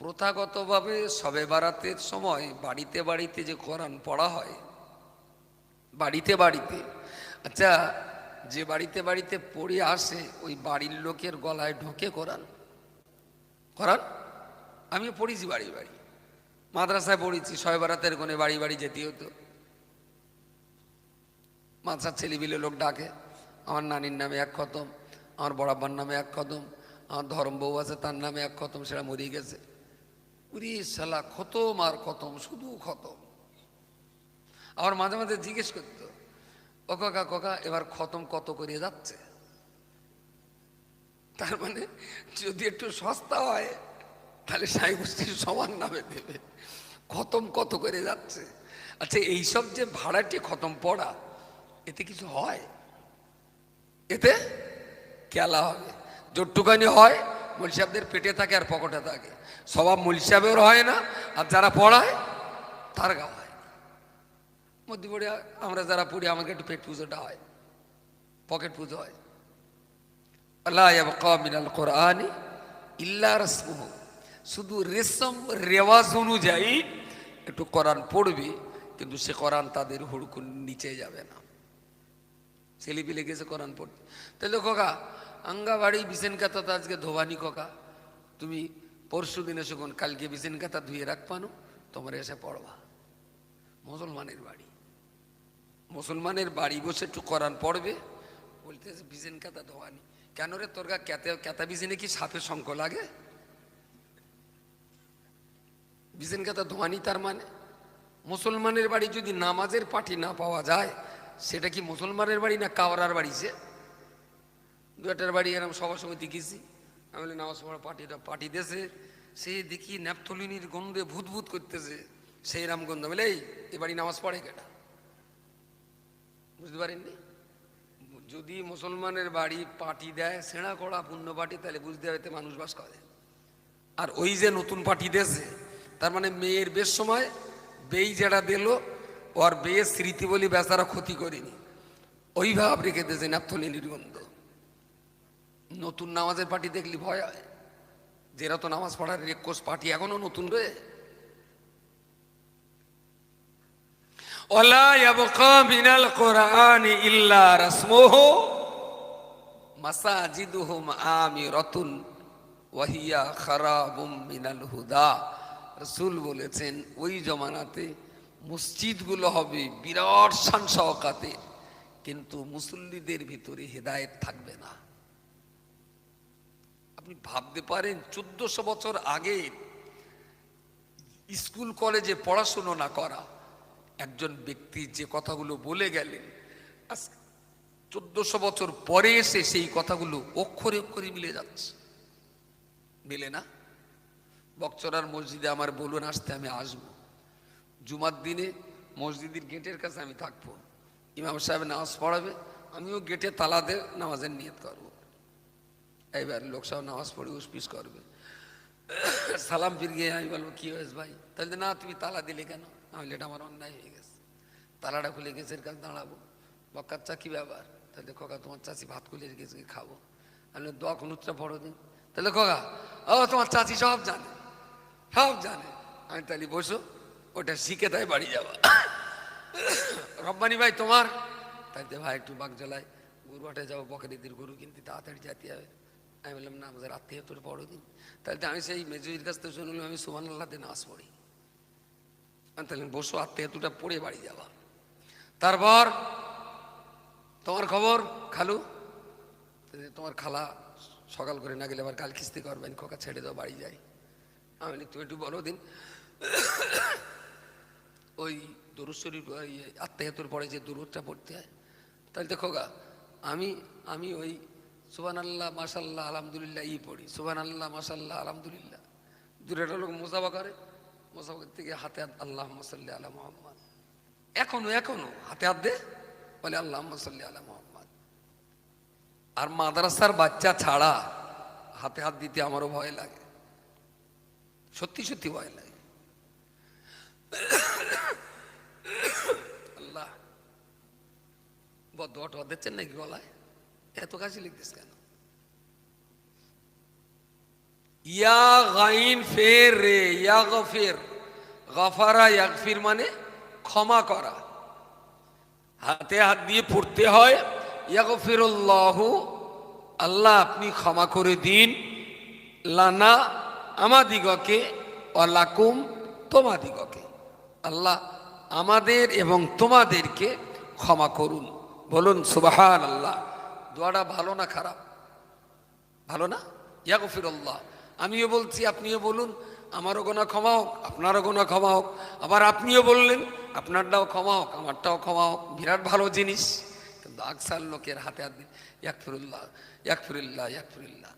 প্রথাগতভাবে সবে বারাতের সময় বাড়িতে বাড়িতে যে কোরআন পড়া হয়, বাড়িতে বাড়িতে আচ্ছা যে বাড়িতে বাড়িতে পড়ে আসে, ওই বাড়ির লোকের গলায় ঢোকে কোরআন। কোরআন? আমিও পড়েছি বাড়ি বাড়ি। মাদ্রাসায় পড়েছি ছয় বারাতের কোণে বাড়ি বাড়ি যেতে হতো। মাদ্রাসার ছেলেবিলে লোক ডাকে, আমার নানির নামে এক খতম, আমার বড়াব্বার নামে এক খতম, আমার ধর্ম বউ আছে তার নামে এক খতম, সেটা মরিয়ে গেছে। উরি সালা খতম আর খতম, শুধু খতম। আমার মাঝে মাঝে জিজ্ঞেস করতো, ও কাকা কাকা, এবার খতম কত করে যাচ্ছে? তার মানে যদি একটু সস্তা হয়, তাহলে সাই গোষ্ঠীর সমান নামে দেবে। খতম কত করে যাচ্ছে? আচ্ছা এইসব যে ভাড়াটি খতম পড়া, এতে কিছু হয়? এতে কেলা হবে। জোট্টুকানি হয় মলসাবদের পেটে থাকে আর পকেটে থাকে। স্বভাব মলসাবের হয় না, আর যারা পড়ায়, তার গা হয় মধ্যে আমরা যারা পড়ি, আমাকে একটু পেট পুজোটা হয়, পকেট পুজো হয়। আল্লাহ মিনাল কোরআনি ইল্লা শুধু রেশম, রেওয়াজ অনুযায়ী একটু কোরআন পড়বে, কিন্তু সে কোরআন তাদের হুড়কুন নিচে যাবে না। ছেলে পিলে গেছে কোরআন পড়তে। তাহলে কোকা আঙ্গা বাড়ি বিছেন কাতা তো আজকে ধোবানি ককা। তুমি পরশু দিনে এসে কোন, কালকে বিছেন কাতা ধুয়ে রাখবানো তোমার এসে পড়বা। মুসলমানের বাড়ি। মুসলমানের বাড়ি বসে একটু কোরআন পড়বে, বলতেছে বিজেন কাতা ধোয়ানি কেন রে তোর গা ক্যাতে ক্যাতা বিজেনে কি সাপের শঙ্খ লাগে? বিজেন কাতা ধোয়ানি তার মানে? মুসলমানের বাড়ি যদি নামাজের পাঠি না পাওয়া যায়, সেটা কি মুসলমানের বাড়ি না কাওয়ার বাড়ি সে দু বাড়ি এরকম সবার সময় দেখেছি আমি বলি, নামাজ পড়া পার্টিটা পার্টি দেশে। সে দেখি ন্যাপথলিনির গন্ধে ভূত ভূত করতেছে। সেই রাম গন্ধ। বলে, এই, এ বাড়ি নামাজ পড়ে কেটা? বুঝতে পারেননি? যদি মুসলমানের বাড়ি পার্টি দেয়, সেনা করা পূর্ণ পার্টি, তাহলে বুঝতে হবে মানুষ বাস করে। আর ওই যে নতুন পার্টি দেশে, তার মানে মেয়ের বেশ সময় বেই যেটা দিল, ওর বেয়ের স্মৃতি বলি বেচারা ক্ষতি করেনি। ওই ভাব রেখে দিয়েছে ন্যাপথলিনির গন্ধ। নতুন নামাজের পার্টি দেখলি ভয় হয়? যেরা তো নামাজ পড়ার রেকোর্স পার্টি এখনও নতুন রে। ওলা ইয়াবকা মিনাল কোরআনি ইল্লা রাসমুহু মাসাজিদুহুম আমিরাতুন ওয়াহিয়া খারাবুম মিনাল হুদা। রাসূল বলেছেন ওই জমানাতে মসজিদগুলো হবে বিরাট শান সহকাতে কিন্তু মুসল্লিদের ভিতরে হেদায়েত থাকবে না। আপনি ভাবতে পারেন, চোদ্দশো বছর আগে স্কুল, কলেজে পড়াশুনো না করা, একজন ব্যক্তি যে কথাগুলো বলে গেলেন চোদ্দশো বছর পরে এসে সেই কথাগুলো অক্ষরে অক্ষরে মিলে যাচ্ছে। মিলে না? বকচরার মসজিদে আমার বলুন, আসতে আমি আসব। জুমার দিনে মসজিদের গেটের কাছে আমি থাকব। ইমাম সাহেব নামাজ পড়াবে, আমিও গেটে তালা দিয়ে নামাজের নিয়ত করব। এইবার লোকসভা নামাজ পড়ে উসপিস করবে। সালাম ফির গিয়ে আমি বলব, কি হয়েছে ভাই? তাহলে না, তুমি তালা দিলে কেন? আমি এটা আমার অন্যায় হয়ে গেছে। তালাটা খুলে গেছে কাছে দাঁড়াবো। বকার চা কি ব্যাপার? তাহলে খোকা, তোমার চাচি ভাত খুলে রেখেছে খাব। আমি দোয়া খুনুতটা বড় দিন। তাহলে খোকা, ও, তোমার চাচি সব জানে সব জানে। আমি তাহলে বসো, ওটা শিখে তাই বাড়ি যাবা। রব্বানি ভাই, তোমার? তাইতে ভাই, একটু বাঘ জ্বালায়, গরু হাটে যাব, বকরিদির গরু কিনতে, তাড়াতাড়ি যেতে হবে। আমি বললাম, না, আমাদের আত্মীয় তোর বড় দিন। তাহলে তো আমি সেই মেজুরির কাছ থেকে শুনলাম, আমি সুমান আল্লাহতে নাচ পড়ি। আমি তাহলে বসো, আত্মীয় দুটা পড়ে বাড়ি যাবা। তারপর তোমার খবর, খালু? তোমার খালা সকাল করে না গেলে আবার কাল কিস্তি করবেন, খোকা ছেড়ে দাও, বাড়ি যাই। আমি তুমি একটু বলো দিন। ওই দরুদ শরীফ আত্মাহাতুর পরে যে দরুদটা পড়তে হয়, তাহলে দেখো গা আমি আমি ওই সুবান আল্লাহ মাসাল্লাহ আলহামদুলিল্লাহ ই পড়ি। সুবান আল্লাহ মাসাল্লাহ আলহামদুলিল্লাহ দূরেটা লোক মোসাফা করে মোসাফা থেকে হাতে হাত আল্লাহ মসাল্লি আলা মোহাম্মদ। এখনও এখনও হাতে হাত দে, বলে আল্লাহ মসাল্লি আলা মোহাম্মদ। আর মাদ্রাসার বাচ্চা ছাড়া হাতে হাত দিতে আমারও ভয় লাগে। সত্যি সত্যি ভয় লাগে। আল্লাহ বদ দিচ্ছেন নাকি গলায়? এত কাশি লিখতেছ কেন? ইয়া গাইন ফের রে, ইয়া গফির। ইয়াগফির মানে ক্ষমা করা। হাতে হাত দিয়ে পড়তে হয়, ইয়াগফিরুল্লাহ, আল্লাহ আপনি ক্ষমা করে দিন। লানা আমাদিগকে অলাকুম তোমাদিগকে। আল্লাহ আমাদের এবং তোমাদেরকে ক্ষমা করুন। বলুন সুবাহান আল্লাহ দোয়াটা ভালো না খারাপ? ভালো না? ইয়াগফিরুল্লাহ। আমিও বলছি, আপনিও বলুন, আমারও গোনা ক্ষমা হোক, আপনারও গোনা ক্ষমা হোক। আবার আপনিও বললেন, আপনারটাও ক্ষমা হোক, আমারটাও ক্ষমা হোক। বিরাট ভালো জিনিস, কিন্তু আকসার লোকের হাতে হাত দিয়ে ইয়াকফিরুল্লাহ ইয়াকফিরুল্লাহ ইয়াকফিরুল্লাহ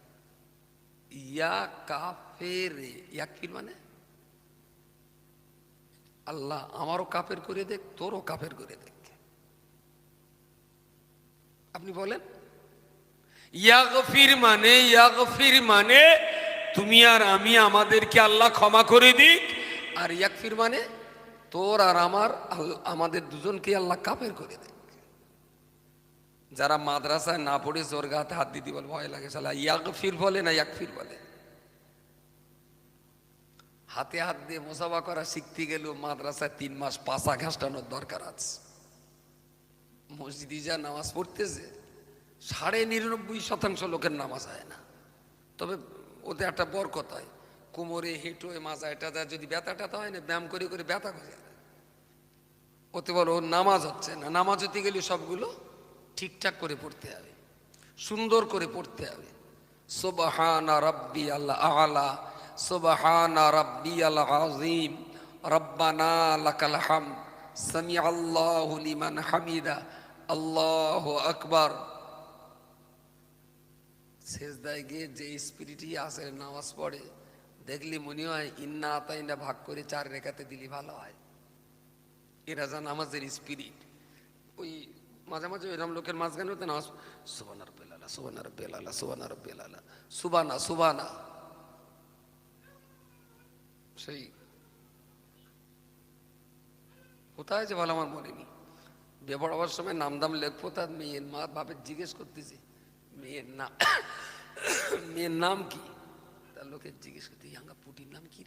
ইয়া কাফের ইয়াকফির মানে? আল্লাহ আমারও কাফের করে দেখ, তোরও কাফের করে দেখ। আপনি বলেন ইয়াগফির মানে ইয়াগফির মানে তুমি আর আমি আমাদেরকে আল্লাহ ক্ষমা করে দিক। আর ইয়াকফির মানে তোর আর আমার, আমাদের দুজনকে আল্লাহ কাফের করে দেয় যারা মাদ্রাসায় না পড়ে জোর গাতে হাত দিতে বলে, ভয় লাগে সালা ইয়াকফির বলে না ইয়াকফির বলে? হাতে হাত দিয়ে মোসাফা করা শিখতে গেলেও মাদ্রাসায় তিন মাস পাশা ঘাসটানোর দরকার আছে। মসজিদে যা নামাজ পড়তেছে সাড়ে নিরানব্বই শতাংশ লোকের নামাজ হয় না। তবে ওতে একটা বরকত হয়। কোমরে হেঁটোয় মাজা এটা যা যদি ব্যথা ট্যাথা হয় না, ব্যায়াম করে করে ব্যথা করে ওতে বলো ওর নামাজ হচ্ছে না। নামাজ হতে গেলে সবগুলো ঠিকঠাক করে পড়তে হবে, সুন্দর করে পড়তে হবে। সুবহানা রাব্বি আল্লাহ আলা, সুবহানা রাব্বি আল আজিম রব্বানা লাকাল হাম সামি আল্লাহু লিমান হামিদা, আল্লাহু আকবার। শেষদায় গিয়ে যে স্পিরিটই আসে, নামাজ পড়ে, দেখলি মনে হয় ইন্না আতাইনা ভাগ করে চার রেখাতে দিলি ভালো হয়। এরা যা নামাজের স্পিরিট। ওই মাঝে মাঝে এরম লোকের মাঝখানে হতে নামাজ সুবানার বেলালা সুবানার বেলালা সুবানার বেলালা সুবানা সুবানা সেই কোথায় যে ভালো আমার মনে নেই। বিয়ে পড়াবার সময় নাম দাম লেখবো তার মেয়ের মা বাপের জিজ্ঞেস করতেছে মেয়ের নাম মেয়ের নাম কি তার লোকের জিজ্ঞেস করতে ইয়াঙ্গা পুটির নাম কি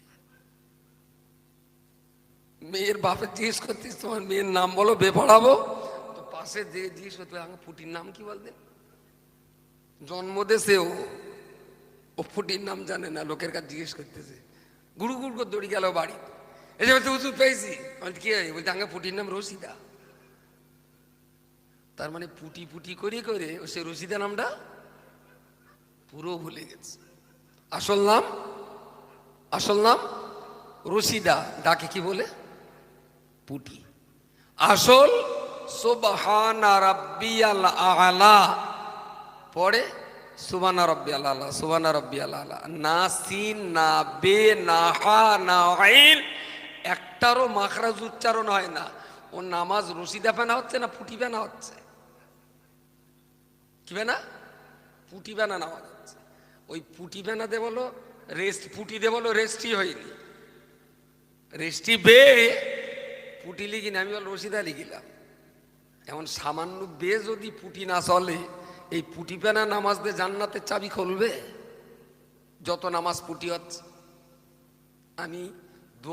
মেয়ের বাপের জিজ্ঞেস করতিস তোমার মেয়ের নাম বলো বে পড়াবো তো পাশে যে জিজ্ঞেস করতে ইয়াঙ্গা পুটির নাম কি বলতেন জন্ম দেশে ও ফুটির নাম জানে না লোকের কাছে জিজ্ঞেস করতেছে গুড়ু গুড় করে দৌড়ি গেল বাড়ি এসে বলতে উঁচু পেয়েছি বলতে কি হয় আঙ্গা পুটির নাম রসিদা তার মানে পুটি পুটি করে করে ও সে রসিদা নামটা পুরো ভুলে গেছে। আসল নাম? আসল নাম? রশিদা, ডাকে কি বলে? পুটি। আসল, সুবহানা রাব্বিয়াল আলা। পরে সুবানা রব্বি আল্লাহ সুবানা রব্বি আল্লাহ না সিন, না বে, না হা, না আইন, একটারও মাখরাজ উচ্চারণ হয় না। ও নামাজ রসিদা ফেনা হচ্ছে না পুটি ফেনা হচ্ছে? কি বেনা পুটি বেনা নামাজ হচ্ছে ওই পুটি বেনা দে রেস্ট পুটি দে রেস্টই হয়নি। রেস্টি বে পুটি লিখি না আমি বল রসিদা লিখিলাম। এমন সামান্য বে যদি পুটি না চলে, এই পুটি পেনা নামাজ দিয়ে জান্নাতের চাবি খুলবে? যত নামাজ পুটি হচ্ছে। আমি দু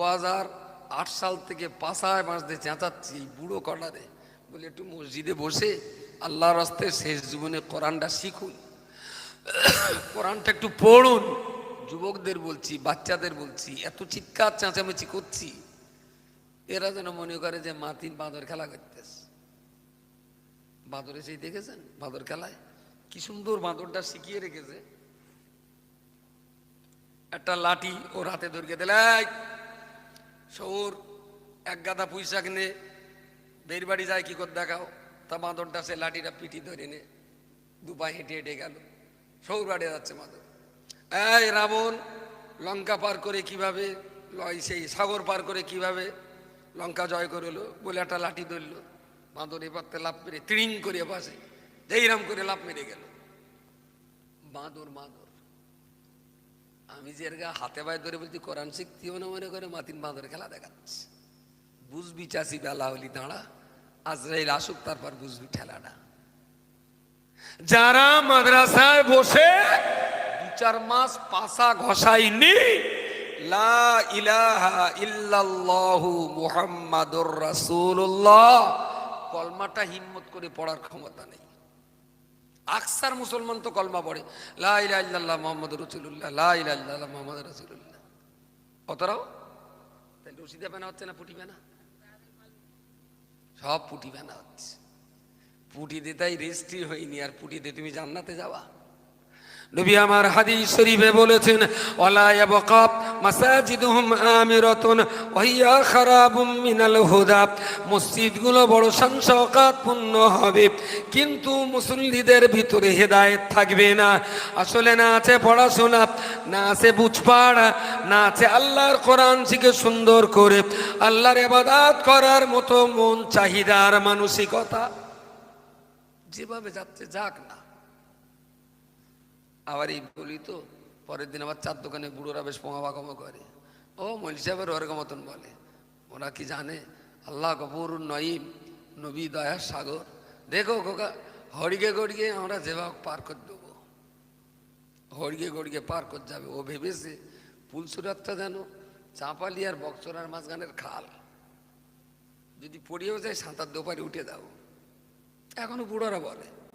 সাল থেকে পাশায় মাস দিয়ে চেঁচাচ্ছি বুড়ো কটারে বলে, একটু মসজিদে বসে আল্লাহ রাস্তায় শেষ জীবনে কোরআনটা শিখুন। কোরআনটা একটু পড়ুন। যুবকদের বলছি, বাচ্চাদের বলছি, এত চিৎকার চেঁচামেচি করছি। এরা যেন মনে করে যে মাতিন বাঁদর খেলা করতেছে। বাঁদরে সেই দেখেছেন? বাঁদর খেলায়? কি সুন্দর বাঁদরটা শিখিয়ে রেখেছে। একটা লাঠি ও রাতে ধরিয়ে দিলে সৌর এক গাদা পয়সা কিনে বের বাড়ি যায়, কি করে দেখাও। তা বাঁদরটা সে লাঠিটা পিঠি ধরে নে দুপায়ে হেঁটে হেঁটে গেল। সৌর বাড়ি যাচ্ছে বাঁদর এই রাবণ, লঙ্কা পার করে কীভাবে, লয় সেই সাগর পার করে কীভাবে লঙ্কা জয় করল, বলে একটা লাঠি ধরলো। বাঁদর এবার লাভ মেরে ত্রিং করে পাশে যেইরাম করে লাভ মেরে গেল। বাঁদর বাঁদর আমি যে গা হাতে পায়ে ধরে বলছি, কোরআন শিখতেও না মনে করে মাতিন বাঁদর খেলা দেখাচ্ছে। বুঝবি চাষি বেলা হলি দাঁড়া। আজরাইল আসুক তারপর বুঝবি ঠেলাটা যারা মাদ্রাসায় বসে দু চার মাস পাশা ঘষাইনি লা ইলাহা ইল্লাল্লাহু মুহাম্মাদুর রাসূলুল্লাহ কলমাটা হিম্মত করে পড়ার ক্ষমতা নেই। আকসার মুসলমান তো কলমা পড়ে লা ইলাহা ইল্লাল্লাহ মুহাম্মাদুর রাসূলুল্লাহ লা ইলাহা ইল্লাল্লাহ মুহাম্মাদুর রাসূলুল্লাহ। তাহলে রশিদা বেনা হচ্ছে না পুটি বেনা? সব পুটি বানা হচ্ছে পুটিতে তাই রেজিস্ট্রি হয়নি আর পুটিতে তুমি জান্নাতে যাবা? নবী আমার হাদিস শরীফে বলেছেন, ওয়ালা ইয়াবকাব মাসাজিদুহুম আমিরাতুন ওয়া খারাবুম মিনাল হুদা। মসজিদগুলো বড় সংসকাতপূর্ণ হবে, কিন্তু মুসল্লিদের ভিতরে হেদায়েত থাকবে না। আসলে না আছে পড়াশোনা, না আছে বুঝপাড়া, না আছে আল্লাহর কোরআন শিখে সুন্দর করে। আল্লাহর ইবাদত করার মতো মন চাহিদার মানসিকতা যেভাবে যাচ্ছে যাক না। আবার এই বলি তো, পরের দিন আবার চার দোকানে বুড়োরা বেশ পোঙাবাকমো করে। ও মলি সাহেবের ওরকম মতন বলে। ওরা কি জানে? আল্লাহ গফুর নঈম, নবী দয়ার সাগর। দেখো খোকা হরিগে গড়িয়ে আমরা যেভাবে পার করে দেবো। হরিগে গড়িয়ে পার করে যাবে। ও ভেবেছে, পুলসুরাতটা যেন চাঁপালি আর বক্সরার মাঝখানের খাল। যদি পড়িয়েও যায়, সাঁতার দোপারে উঠে দাও। এখনও বুড়োরা বলে।